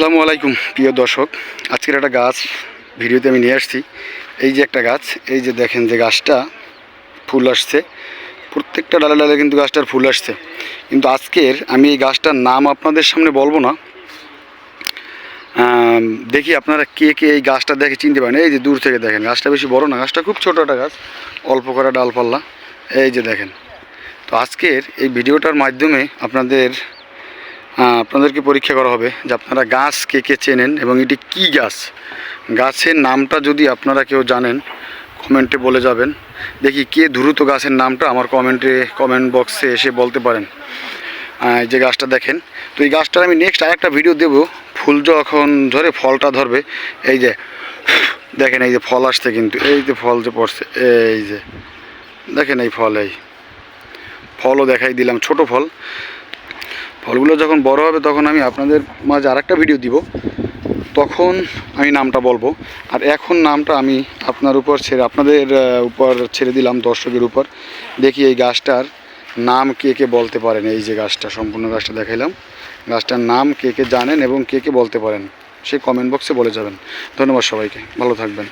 আসসালামু আলাইকুম, প্রিয় দর্শক। আজকের একটা গাছ ভিডিওতে আমি নিয়ে আসছি। এই যে একটা গাছ, এই যে দেখেন যে গাছটা ফুল আসছে। প্রত্যেকটা ডালে ডালে কিন্তু গাছটার ফুল আসছে। কিন্তু আজকের আমি এই গাছটার নাম আপনাদের সামনে বলব না। দেখি আপনারা কে কে এই গাছটা দেখে চিনতে পারেন। এই যে দূর থেকে দেখেন, গাছটা বেশি বড় না। গাছটা খুব ছোটো একটা গাছ, অল্প করা ডালপাল্লা। এই যে দেখেন। তো আজকের এই ভিডিওটার মাধ্যমে আপনাদের আপনাদেরকে পরীক্ষা করা হবে যে আপনারা গাছ কে কে চেনেন এবং এটি কি গাছ? গাছের নামটা যদি আপনারা কেউ জানেন, কমেন্টে বলে যাবেন। দেখি কে দ্রুত গাছের নামটা আমার কমেন্টে, কমেন্ট বক্সে এসে বলতে পারেন। এই যে গাছটা দেখেন। তো এই গাছটার আমি নেক্সট আরেকটা ভিডিও দেব। ফুল যখন ধরে ফলটা ধরবে, এই যে, দেখেন এই যে ফল আসছে কিন্তু, এই যে ফল যে পড়ছে, এই যে, দেখেন এই ফল, এই ফলও দেখাই দিলাম, ছোট ফল। ফলগুলো যখন বড় হবে তখন আমি আপনাদের মাঝে আরেকটা ভিডিও দিব। তখন আমি নামটা বলব। আর এখন নামটা আমি আপনার উপর ছেড়ে, আপনাদের উপর ছেড়ে দিলাম দর্শকের উপর। দেখি এই গাছটার নাম কে কে বলতে পারেন। এই যে গাছটা, সম্পূর্ণ গাছটা দেখাইলাম। গাছটার নাম কে কে জানেন এবং কে কে বলতে পারেন, সে কমেন্ট বক্সে বলে যাবেন। ধন্যবাদ সবাইকে। ভালো থাকবেন।